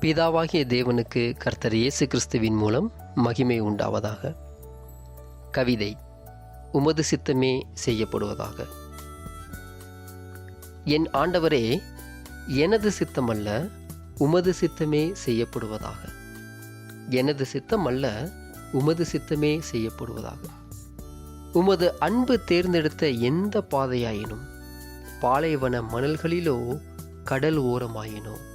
பிதாவாகிய தேவனுக்கு கர்த்தர் இயேசு கிறிஸ்துவின் மூலம் மகிமை உண்டாவதாக. கவிதை உமது சித்தமே செய்யப்படுவதாக. என் ஆண்டவரே எனது சித்தம் அல்ல உமது சித்தமே செய்யப்படுவதாக. எனது சித்தம் அல்ல உமது சித்தமே செய்யப்படுவதாக. உமது அன்பு தேர்ந்தெடுத்த எந்த பாதையாயினும் பாலைவன மணல்களிலோ கடல் ஓரமாயினோ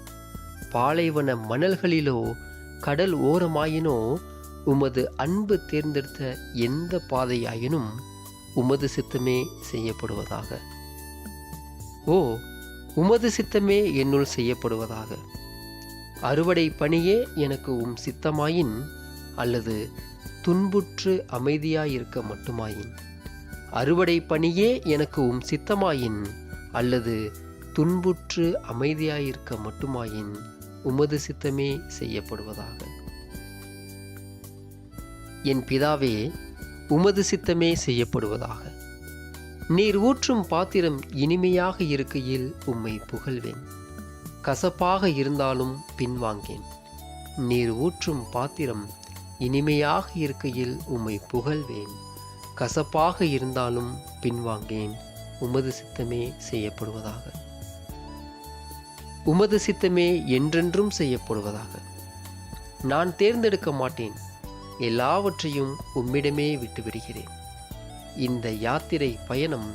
பாலைவன மணல்களிலோ கடல் ஓரமாயினோ உமது அன்பு தேர்ந்தெடுத்த எந்த பாதையாயினும் உமது சித்தமே செய்யப்படுவதாக. ஓ உமது சித்தமே என்னுள் செய்யப்படுவதாக. அறுவடை பணியே எனக்கு உம் சித்தமாயின் அல்லது துன்புற்று அமைதியாயிருக்க மட்டுமாயின். அறுவடை பணியே எனக்கு உம் சித்தமாயின் அல்லது துன்புற்று அமைதியாயிருக்க மட்டுமாயின். உமது சித்தமே செய்யப்படுவதாக. என் பிதாவே உமது சித்தமே செய்யப்படுவதாக. நீர் ஊற்றும் பாத்திரம் இனிமையாக இருக்கையில் உம்மை புகழ்வேன். கசப்பாக இருந்தாலும் பின்வாங்கேன். நீர் ஊற்றும் பாத்திரம் இனிமையாக இருக்கையில் உம்மை புகழ்வேன். கசப்பாக இருந்தாலும் பின்வாங்கேன். உமது சித்தமே செய்யப்படுவதாக. உமது சித்தமே என்றென்றும் செய்யப்படுவதாக. நான் தேர்ந்தெடுக்க மாட்டேன். எல்லாவற்றையும் உம்மிடமே விட்டுவிடுகிறேன். இந்த யாத்திரை பயணம்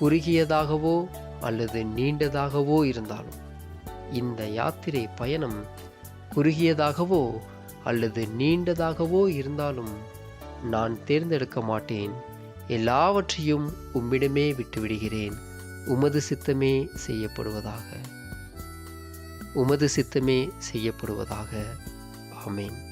குறுகியதாகவோ அல்லது நீண்டதாகவோ இருந்தாலும் இந்த யாத்திரை பயணம் குறுகியதாகவோ அல்லது நீண்டதாகவோ இருந்தாலும் நான் தேர்ந்தெடுக்க மாட்டேன். எல்லாவற்றையும் உம்மிடமே விட்டுவிடுகிறேன். உமது சித்தமே செய்யப்படுவதாக. உமது சித்தமே செய்யப்படுவதாக. ஆமேன்.